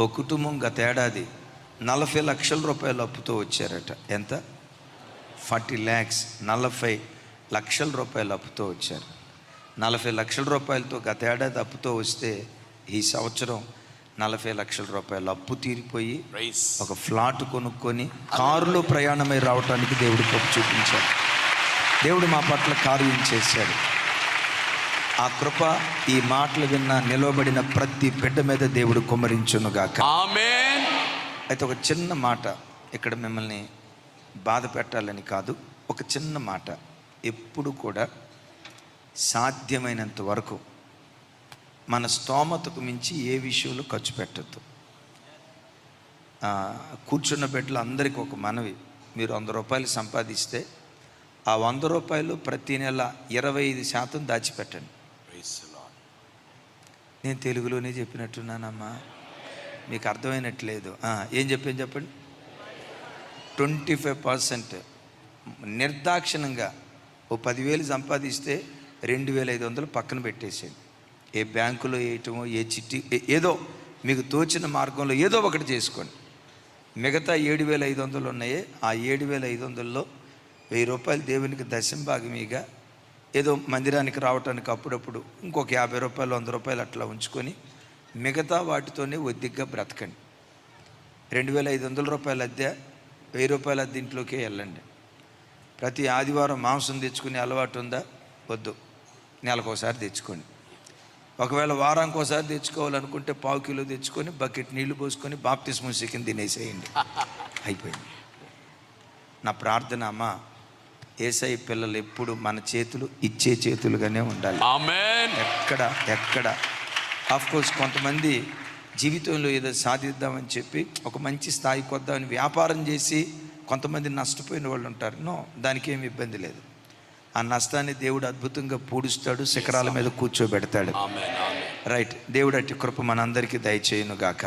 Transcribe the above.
ఓ కుటుంబం గత ఏడాది నలభై లక్షల రూపాయల అప్పుతో వచ్చారట. ఎంత? ఫార్టీ ల్యాక్స్ నలభై లక్షల రూపాయల అప్పుతో వచ్చారు. నలభై లక్షల రూపాయలతో గత ఏడాది అప్పుతో వస్తే ఈ సంవత్సరం నలభై లక్షల రూపాయల అప్పు తీరిపోయి. ఒక ఫ్లాట్ కొనుక్కొని కారులో ప్రయాణమై రావటానికి దేవుడు కృప చూపించాడు. దేవుడు మా పట్ల కార్యం చేశాడు. ఆ కృప ఈ మాటలు విన్న నిలవబడిన ప్రతి బిడ్డ మీద దేవుడు కుమ్మరించునుగాక. అయితే ఒక చిన్న మాట ఇక్కడ మిమ్మల్ని బాధ పెట్టాలని కాదు ఒక చిన్న మాట ఎప్పుడు కూడా సాధ్యమైనంత వరకు మన స్తోమతకు మించి ఏ విషయంలో ఖర్చు పెట్టద్దు కూర్చున్న బిడ్డలు అందరికీ ఒక మనవి మీరు వంద రూపాయలు సంపాదిస్తే ఆ వంద రూపాయలు ప్రతి నెల ఇరవై ఐదు శాతం దాచిపెట్టండి. నేను తెలుగులోనే చెప్పినట్టున్నానమ్మా. మీకు అర్థమైనట్లేదు. ఏం చెప్పాను చెప్పండి? Twenty five percent. నిర్దాక్షిణంగా ఓ పదివేలు సంపాదిస్తే రెండు వేల ఐదు వందలు పక్కన పెట్టేసేది ఏ బ్యాంకులో వేయటమో ఏ చిట్టి ఏదో మీకు తోచిన మార్గంలో ఏదో ఒకటి చేసుకోండి. మిగతా ఏడు వేల ఐదు వందలు ఉన్నాయి ఆ ఏడు వేల ఐదు వందల్లో వెయ్యి రూపాయలు దేవునికి దశంభాగమిగా ఏదో మందిరానికి రావటానికి అప్పుడప్పుడు ఇంకొక యాభై రూపాయలు వంద రూపాయలు అట్లా ఉంచుకొని మిగతా వాటితోనే ఒద్దిగ్గా బ్రతకండి. రెండు వేల ఐదు వందల రూపాయల అద్దె వెయ్యి రూపాయల అద్దె ఇంట్లోకే వెళ్ళండి. ప్రతి ఆదివారం మాంసం తెచ్చుకునే అలవాటు ఉందా? వద్దు. నెలకోసారి తెచ్చుకోండి. ఒకవేళ వారానికి ఒకసారి తెచ్చుకోవాలనుకుంటే పావు కిలో తెచ్చుకొని బకెట్ నీళ్ళు పోసుకొని బాప్తిస్మం చికెన్ తినేసేయండి. అయిపోయింది. నా ప్రార్థన అమ్మా ఏసై పిల్లలు ఎప్పుడు మన చేతులు ఇచ్చే చేతులుగానే ఉండాలి. ఎక్కడ ఎక్కడ? ఆఫ్ కోర్స్ కొంతమంది జీవితంలో ఏదో సాధిద్దామని చెప్పి ఒక మంచి స్థాయికి వద్దామని వ్యాపారం చేసి కొంతమంది నష్టపోయిన వాళ్ళు ఉంటారు. నో దానికి ఏమి ఇబ్బంది లేదు. ఆ నష్టాన్ని దేవుడు అద్భుతంగా పూడుస్తాడు శిఖరాల మీద కూర్చోబెడతాడు. రైట్ దేవుడు అట్టి కృప మనందరికీ దయచేయును గాక